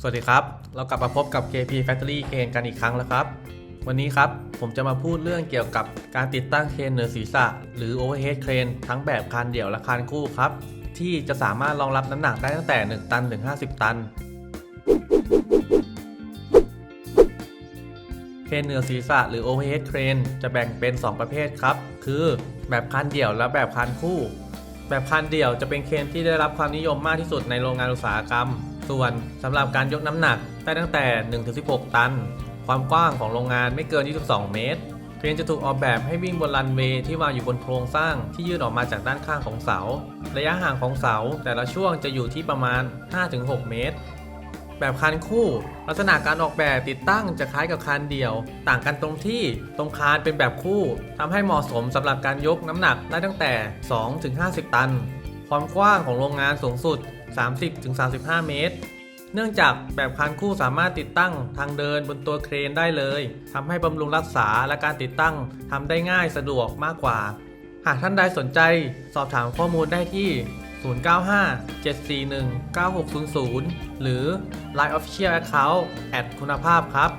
สวัสดีครับ เรากลับมาพบกับ KP Factory เคนกันอีกครั้งแล้วครับ วันนี้ครับ ผมจะมาพูดเรื่องเกี่ยวกับการติดตั้งเครนเหนือศีรษะ หรือ Overhead Crane ทั้งแบบคานเดี่ยวและคานคู่ครับ ที่จะสามารถรองรับน้ำหนักได้ตั้งแต่ 1 ตันถึง 50 ตัน เครนเหนือศีรษะหรือ Overhead Crane จะแบ่งเป็น 2 ประเภทครับ คือแบบคานเดี่ยวและแบบคานคู่ แบบคานเดี่ยวจะเป็นเครนที่ได้รับความนิยมมากที่สุดในโรงงานอุตสาหกรรม ส่วนสำหรับการยกน้ำหนักได้ตั้งแต่ 1-16 ตัน ความกว้างของโรงงานไม่เกิน 22 เมตรเครนจะถูกออกแบบให้วิ่งบนรันเวย์ที่วางอยู่บนโครงสร้างที่ยื่นออกมาจากด้านข้างของเสา ระยะห่างของเสาแต่ละช่วงจะอยู่ที่ประมาณ 5-6 เมตร แบบคานคู่ ลักษณะการออกแบบติดตั้งจะคล้ายกับคานเดี่ยว ต่างกันตรงที่ตรงคานเป็นแบบคู่ทำให้เหมาะสมสำหรับการยกน้ำหนักได้ตั้งแต่ 2-50 ตัน ความกว้างของโรงงานสูงสุด 30-35 เมตร เนื่องจากแบบคานคู่สามารถติดตั้งทางเดินบนตัวเครนได้เลย ทำให้บำรุงรักษาและการติดตั้งทำได้ง่ายสะดวกมากกว่า หากท่านใดสนใจสอบถามข้อมูลได้ที่ 095 741 9600 หรือ Line Official Account แอดคุณภาพครับ